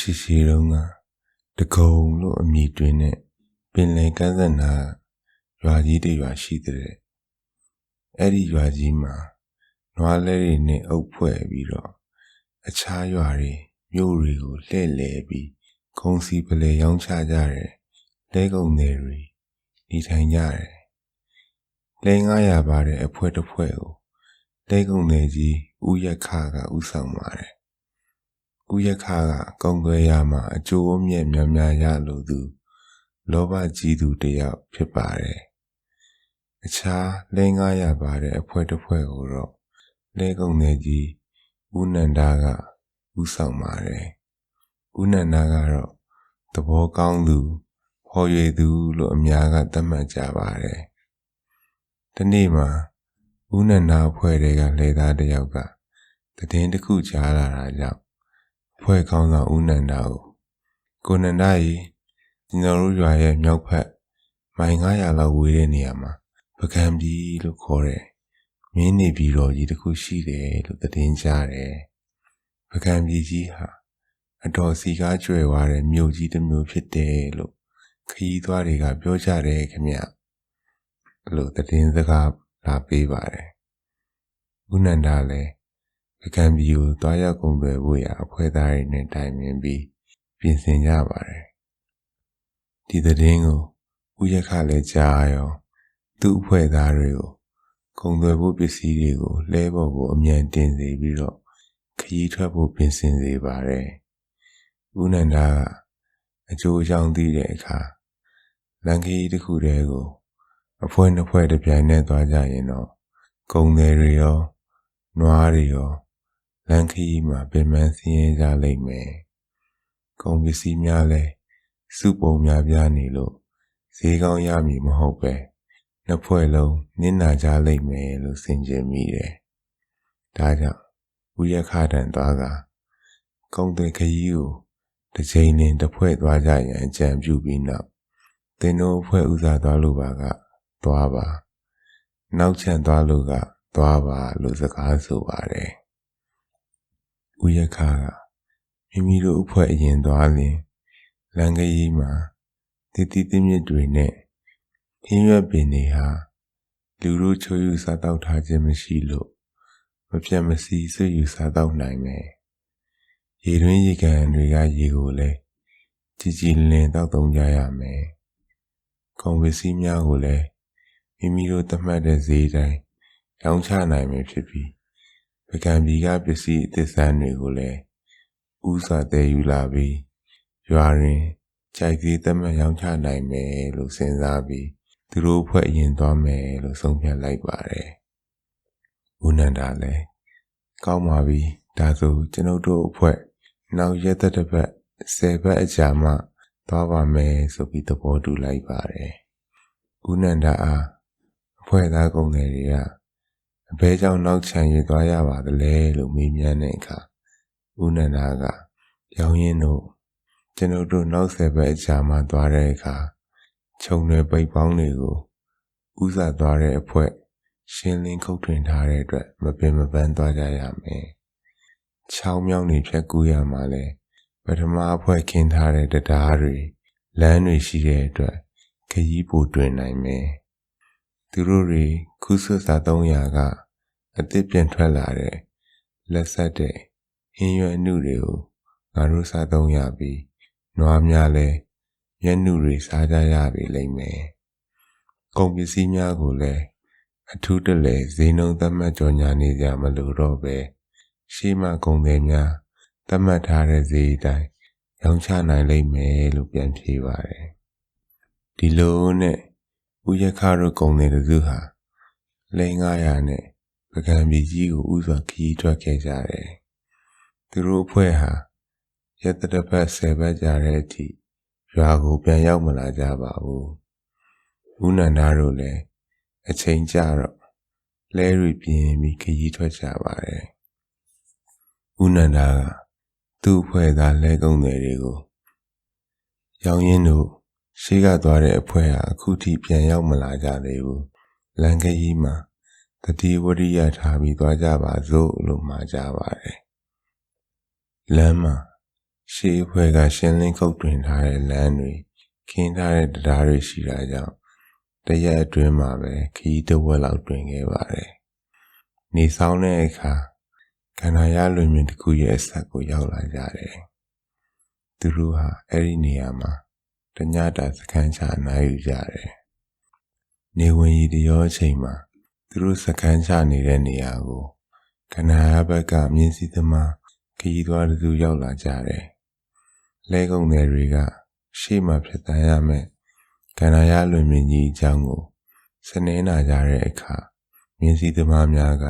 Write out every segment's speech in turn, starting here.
ရှိရှိတုန်းကတကုံလို့အမည်တွင်တဲ့ပင်လယ်ကမ်းစပ်နာရွာကြီးတစ်ရွာရှိတဲ့အဲ့ဒီရွာကြီးမှာနွားလဲတွေနဲ့အုပ်ဖွဲ့ပြီးတော့အခြားရွာတွေမြို့တွေကိုလှည့်လည်ပြီးခုံစီပလေရောင်းချကြတယ်လဲကုံတွေတွေနေထိုင်ကြတယ်လဲ900ပါတဲ့အဖွဲတစ်ဖွဲကိုလဲကုံတွေကြီးဥယက္ခကဥဆောင်ပါတယ် ဥယက္ခကကုံသွဲရမှာအကျိုးအမြတ်များများရလို့သူ လောဘကြီးသူတစ်ယောက်ဖြစ်ပါတယ်အခြားလဲ900ပါတဲ့အဖွဲတစ်ဖွဲကိုတော့လဲကုံတွေကြီးဦးနန္ဒာကဥဆောင်ပါတယ်ဦးနန္ဒာကတော့သဘောကောင်းသူဟော်ရည်သူလို့အများကသတ်မှတ်ကြပါတယ်။ဒီနေ့မှာဦးနန္ဒာအဖွဲ့တွေကလေသားတစ်ယောက်ကတည်င်းတစ်ခုကြားလာတာကြောင့်အ ဖွဲ့ကောင်းဆောင်ဦးနန္ဒာကိုကိုနန္ဒာကြီးကျွန်တော်တို့ရွာရဲ့မြောက်ဖက်မိုင်900လောက်ဝေးတဲ့နေရာမှာပကံပြည်လို့ခေါ်တဲ့မင်းနေပြည်တော်ကြီးတစ်ခုရှိတယ်လို့တည်င်းကြားတယ်။ပကံပြည်ကြီးဟာအတော်စီကားကြွယ်ဝတဲ့မြို့ကြီးတစ်မြို့ဖြစ်တယ်လို့ခရီးသွားတွေကပြောကြတယ်ခင်ဗျအဲ့လိုသတင်းစကားလာပေးပါတယ်ဦးနန္ဒာလည်း ပကံပြည်ကိုသွားရောက်ကုန်သွယ်ဖို့ရအဖွဲ့သားတွေနဲ့တိုင်ပင်ပြီးပြင်ဆင်ကြပါတယ်ဒီသတင်းကိုဦးရခလည်းကြားရောသူ့အဖွဲ့သားတွေကိုကုန်သွယ်ဖို့ပစ္စည်းတွေကိုလဲပေါ်ကိုအမြန်တင်စေပြီးတော့ခရီးထွက်ဖို့ပြင်ဆင်စေပါတယ်ဦးနန္ဒာကအကျိုးအကြောင်းသိတဲ့အခါလန်ခီတစ်ခုတည်းကိုအဖွဲနှစ်ဖွဲတစ်ပြိုင်နဲ့သွားကြရင်တော့ကုံတယ်တွေရောနွားတွေရော လန်ခီမှာပြင်ပန်းစင်းရဲကြလိမ့်မယ်ကုံပစ္စည်းများလဲစုပုံများပြားနေလို့ဈေးကောင်းရမည်မဟုတ်ပဲနှစ်ဖွဲ့လုံးနင်းနာကြလိမ့်မယ်လို့ဆင်ခြင်မိတယ်ဒါကြောင့်ဦးရခတန်သွားကကုံတယ်ခရီးကိုတစ်ချိန်နဲ့တစ်ဖွဲ့သွားကြရန်အကြံပြုပြီးနောက်သင်တို့ဖွဲ့ဥစားသွားလို့ပါကသွားပါနောက်ချန်သွားလို့ကသွားပါလို့စကားဆိုပါတယ် ဦးရခါကမိမိတို့အဖွဲ့အရင်သွားလင်လန်ကကြီးမှာတည်တည်တမြစ်တွေနဲ့ဟင်းရွက်ပင်တွေဟာလူတို့ချိုးယူစားတောက်ထားခြင်းမရှိလို့မပြတ်မစီဆွယူစားတောက်နိုင်မယ်ရေတွင်းရေကန်တွေကရေကိုလည်းကြည်ကြည်လင်တောက်သုံးကြရမယ်။ကုန်ပစ္စည်းများကိုလည်းမိမိတို့သတ်မှတ်တဲ့ဈေးတိုင်းရောင်းချနိုင်မယ်ဖြစ်ပြီး ပကံပြည်ကပစ္စည်းအသစ်ဆန်းတွေကိုလည်းဥစွာတည်ယူလာပြီးရွာတွင်ကြိုက်သေးသတ်မှတ်ရောင်းချနိုင်မယ်လို့စဉ်းစားပြီးသူတို့ဖွဲ့အရင်သွားမယ်လို့ဆုံးဖြတ်လိုက်ပါတယ်။ဦးနန္ဒာလည်းကောင်းပါပြီဒါဆိုကျွန်ုပ်တို့အဖွဲ့နောက်ရက်သက်တစ်ပတ်ဆယ်ဘက်အကြာမှသွားပါမယ်ဆိုပြီးသဘောတူလိုက်ပါတယ်။ဦးနန္ဒအားအဖွဲ့သားကုန်တွေတွေက အဘဲကြောင့်နောက်ချန်ရသွားရပါသလဲလို့မေးမြန်းတဲ့အခါဦးနန္ဒာကရောင်းရင်တို့ကျွန်ုပ်တို့နောက်ဆယ်ဘက်အကြာမှသွားတဲ့အခါခြုံတွေပိတ်ပေါင်းတွေကိုဥစားသွားတဲ့အဖွဲ့ရှင်းလင်းခုတ်ထွင်ထားတဲ့အတွက်မပင်မပန်းသွားကြရမယ်။ချောင်းမြောင်းနေဖြတ်ကူးရမှာလဲပထမအဖွဲ့ခင်းထားတဲ့တရားတွေလမ်းတွေရှိတဲ့အတွက်ခရီးပိုတွင်နိုင်မယ်။ သူတို့တွေခုဆွတ်စာ300ကအသစ်ပြန်ထွက်လာတဲ့လက်ဆက်တဲ့ဟင်းရွက်အနှုတွေကိုငါတို့စား300ပြီးနွားများလဲမျက်နှုတွေစားကြရပြီလိမ့်မယ်။ကုန်ပစ္စည်းများကိုလည်းအထူးတလဲဈေးနှုန်းသတ်မှတ်ကြော်ညာနေကြမလို့တော့ပဲရှေးမှကုန်သည်များသတ်မှတ်ထားတဲ့ဈေးအတိုင်းရောင်းချနိုင်လိမ့်မယ်လို့ပြန်ဖြေပါတယ်။ဒီလိုနဲ့ ဦးရခတို့ကုန်တဲ့တစုဟာလိန်900နဲ့ပကံပြည်ကြီးကိုဥစွာခီးထွက်ခဲ့ကြတယ်။သူတို့အဖွဲ့ဟာရက်တပတ်10ပတ်ကြာတဲ့အထိရွာကိုပြန်ရောက်မလာကြပါဘူး။ဦးနန္ဒာတို့လည်းအချိန်ကြတော့လဲရီပြင်းပြီးခရီးထွက်ကြပါတယ်။ဦးနန္ဒာကသူ့အဖွဲ့သားလဲကုန်းတွေကိုရောင်းရင်းတို့ ရှေးကသွားတဲ့အဖွဲ့ဟာအခုထိပြန်ရောက်မလာကြသေးဘူးလန်ကကြီးမှာတတိဝရိယထားပြီးသွားကြပါစို့လို့မှာကြပါတယ်လမ်းမှာရှေးအဖွဲ့ကရှင်းလင်းခုတ်တွင်ထားတဲ့လမ်းတွေခင်းထားတဲ့တရားတွေရှိတာကြောင့်တရက်အတွင်းမှာပဲခီးတစ်ဝက်လောက်တွင်ခဲ့ပါတယ်။နေဆောင်တဲ့အခါကန္နာရလွင်မြင်တစ်ခုရဲ့အဆက်ကိုရောက်လာကြတယ်။သူတို့ဟာအဲ့ဒီနေရာမှာ တညတာစခန်းချအနားယူကြတယ်။နေဝင်ရီတရောအချိန်မှာသူတို့စခန်းချနေတဲ့နေရာကိုကန္နာရဘက်ကမြင်းစီသမားခီးသွားသူရောက်လာကြတယ်။လဲကုံတွေတွေကရှေ့မှာဖြစ်တန်းရမယ်ကန္နာရလွင်မြင်ကြီးအကြောင်းကိုစနေနာကြတဲ့အခါမြင်းစီသမားများက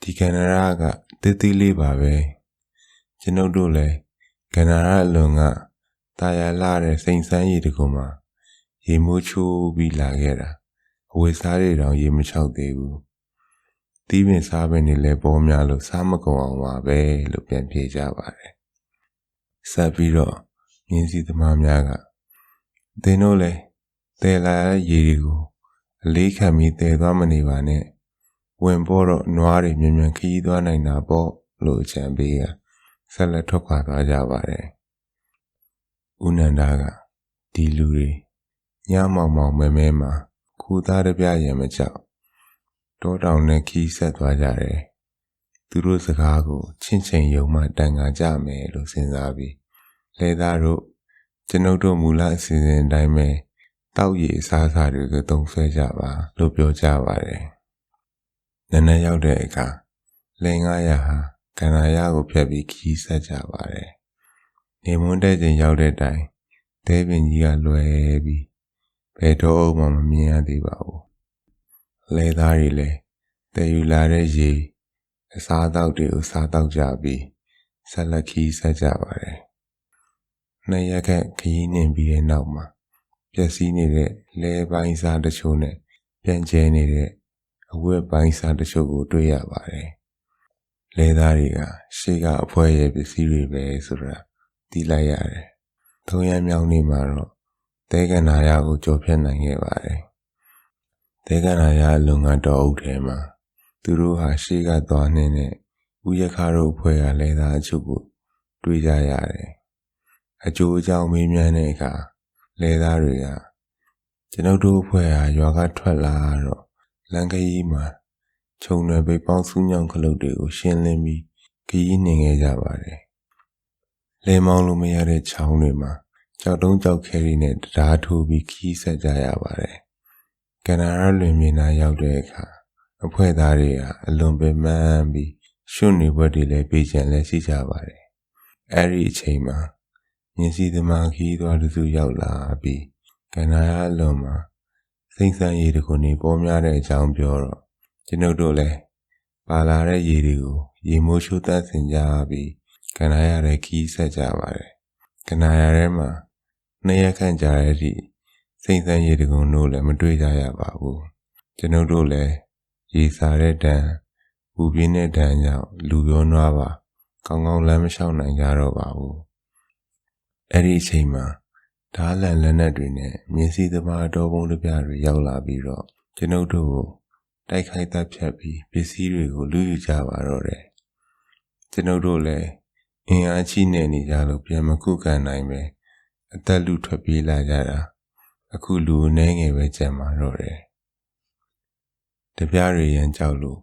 ဒီကန္နာရကတိတိလေးပါပဲကျွန်ုပ်တို့လည်းကန္နာရအလွန်က တာယာလာတဲ့စိန်ဆန်းရည်တကုံမှာရေမိုးချိုးပြီးလာခဲ့တာအဝေစားတွေတောင်ရေမချောက်သေးဘူးတီးပင်စားပင်တွေလည်းပေါ်များလို့စားမကုန်အောင်ပါပဲလို့ပြန်ပြေကြပါတယ်ဆက်ပြီးတော့မြင်းစီသမားများကသင်တို့လည်းတဲလာရေတွေကိုအလေးခံပြီးတဲသွားမနေပါနဲ့ဝင်ပေါ်တော့နွားတွေမြန်မြန်ခီးသွားနိုင်တာပေါ့လို့အကြံပေးကဆက်လက်ထွက်ခွာသွားကြပါတယ် ဦးနန္ဒာကဒီလူတွေညမောင်မောင်မဲမဲမှာခူသားတပြရင်မကြောက်တောတောင်နဲ့ခီးဆက်သွားကြတယ်သူတို့စကားကိုချင့်ချိန်ယုံမှတန်ခါကြမယ်လို့စဉ်းစားပြီးလဲသားတို့ကျွန်ုပ်တို့မူလအစီအစဉ်အတိုင်းပဲတောက်ရည်အစားအစာတွေကိုသုံးဆွဲကြပါလို့ပြောကြပါတယ်။နည်းနည်းရောက်တဲ့အခါလင်900ဟာကန္နာရကိုဖြတ်ပြီးခီးဆက်ကြပါတယ်။ နေမွန်းတဲ့ချိန်ရောက်တဲ့တိုင်တဲပင်ကြီးကလွယ်ပြီးဘယ်တော့မှမမြင်ရသေးပါဘူး။လဲသားတွေလည်းတည်ယူလာတဲ့ရေအစားအသောက်တွေကိုစားတော့ကြပြီးဆက်လက်ခီးဆက်ကြပါတယ်နှစ်ရက်ခန့်ခရီးနှင်ပြီးတဲ့နောက်မှာပျက်စီးနေတဲ့လဲပိုင်းစားတချို့နဲ့ပြန်ကျဲနေတဲ့အဝတ်ပိုင်းစားတချို့ကိုတွေ့ရပါတယ်။လဲသားတွေကရှေ့ကအဖွဲရဲ့ပစ္စည်းတွေပဲဆိုတာ သိလိုက်ရတယ်။သုံးရမြောင်းနေမှာတော့တဲကနာရကိုကြော်ဖြတ်နိုင်ခဲ့ပါတယ်။တဲကနာရအလုံကတော်အုပ်ထဲမှာသူတို့ဟာရှေ့ကသွားနေတဲ့ဦးရခါတို့အဖွဲ့ကလဲသားအချို့ကိုတွေ့ကြရတယ်အကျိုးအကြောင်းမေးမြန်းတဲ့အခါလဲသားတွေကကျွန်ုပ်တို့အဖွဲ့ဟာရွာကထွက်လာတော့လမ်းကကြီးမှာခြုံနယ်ပိတ်ပေါင်းစူးညောင်းခလုတ်တွေကိုရှင်းလင်းပြီးခရီးနှင်ခဲ့ကြပါတယ်။ လဲမောင်းလို့မရတဲ့ချောင်းတွေမှာကြောက်တုံးကြောက်ခဲရီနဲ့တရားထိုးပြီးခီးဆက်ကြရပါတယ်။ကနရာလွင်မြင်နာရောက်တဲ့အခါအဖွဲ့သားတွေကအလွန်ပင်ပန်းပြီးရှုပ်နေဘက်တွေလည်းပြေးချင်လဲရှိကြပါတယ်။အဲဒီအချိန်မှာမြင်းစီသမားခီးသွားသူရောက်လာပြီးကန္နာရအလွန်မှာစိမ့်ဆန်းရည်တခုနေပေါ်များတဲ့အကြောင်းပြောတော့ကျွန်ုပ်တို့လည်းပါလာတဲ့ရည်တွေကိုရေမိုးချိုးတတ်ဆင်ကြပြီး ကန္နာရရဲ့ခီးဆက်ကြပါတယ်ကန္နာရထဲမှာနှစ်ရက်ခန့်ကြာတဲ့အထိစိမ့်ဆန်းရည်တခုတို့လည်းမတွေ့ကြရပါဘူးကျွန်ုပ်တို့လည်းရေစာတဲ့တန်ပူပြင်းတဲ့တန်ကြောင့်လူရောနွားပါကောင်းကောင်းလမ်းမလျှောက်နိုင်ကြတော့ပါဘူးအဲ့ဒီအချိန်မှာဓားလန်လက်နက်တွေနဲ့မြင်းစည်းသမားတော်ပုံတစ်ပြားတွေရောက်လာပြီးတော့ကျွန်ုပ်တို့ကိုတိုက်ခိုက်တပ်ဖြတ်ပြီးပစ္စည်းတွေကိုလူယူကြပါတော့တယ်ကျွန်ုပ်တို့လည်း အင်အားကြီးနေနေကြလို့ပြန်မခုခံနိုင်ပဲအသက်လူထွက်ပြေးလာကြတာအခုလူအနေငယ်ပဲကြံมาတော့တယ်တပြားတွေရန်ကြောက်လို့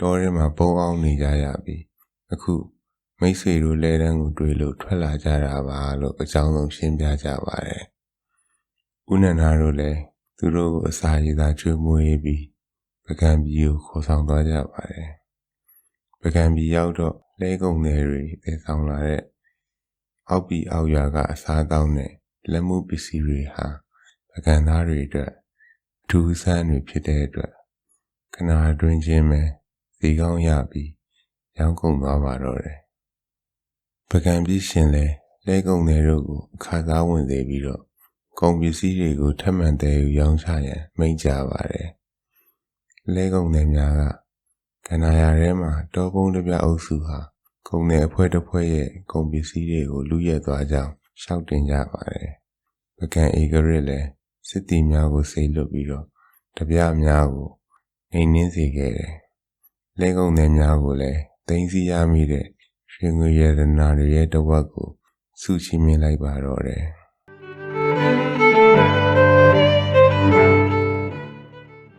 တောထဲမှာပုံအောင်နေကြရပြီအခုမိတ်ဆွေတို့လဲတန်းကိုတွေ့လို့ထွက်လာကြတာပါလို့အကြောင်းဆုံးရှင်းပြကြပါတယ်။ဦးနန္ဒာတို့လည်းသူတို့ကိုအစာရည်သာကျွေးမွေးပြီးပကံပြည်ကိုခေါ်ဆောင်သွားကြပါတယ်။ ပကံပြည်ရောက်တော့လဲကုံတွေတွေတည်ဆောင်လာတဲ့အောက်ပြည်အောက်ရွာကအစားတောင်းတဲ့လက်မှုပစ္စည်းတွေဟာပကံသားတွေအတွက်ဒူးဆန်းတွေဖြစ်တဲ့အတွက်ခဏအတွင်းချင်းပဲဈေးကောင်းရပြီးရောင်းကုန်သွားပါတော့တယ်ပကံပြည့်ရှင်လဲလဲကုံတွေတို့ကိုအခါသားဝင်စေပြီးတော့ကုန်ပစ္စည်းတွေကိုထပ်မံတည်ယူရောင်းချရန်မိန့်ကြပါတယ်။လဲကုံတွေများက ကန္နာရထဲမှာတောပုံးတစ်ပြအုပ်စုဟာကုံတွေအဖွဲတစ်ဖွဲရဲ့ကုန်ပစ္စည်းတွေကိုလူရက်သွားကြောင်းရှောက်တင်ကြပါတယ်။ပကံဧကရစ်လည်းစစ်တီများကိုစိတ်လွတ်ပြီးတော့တပြများကိုနေနှင်းစေခဲ့တယ်။လဲကုံတွေများကိုလည်းသိမ်းစီရမိတဲ့ရွှေငွေရတနာတွေရဲ့တဝက်ကိုစုချင်းမြင်လိုက်ပါတော့တယ်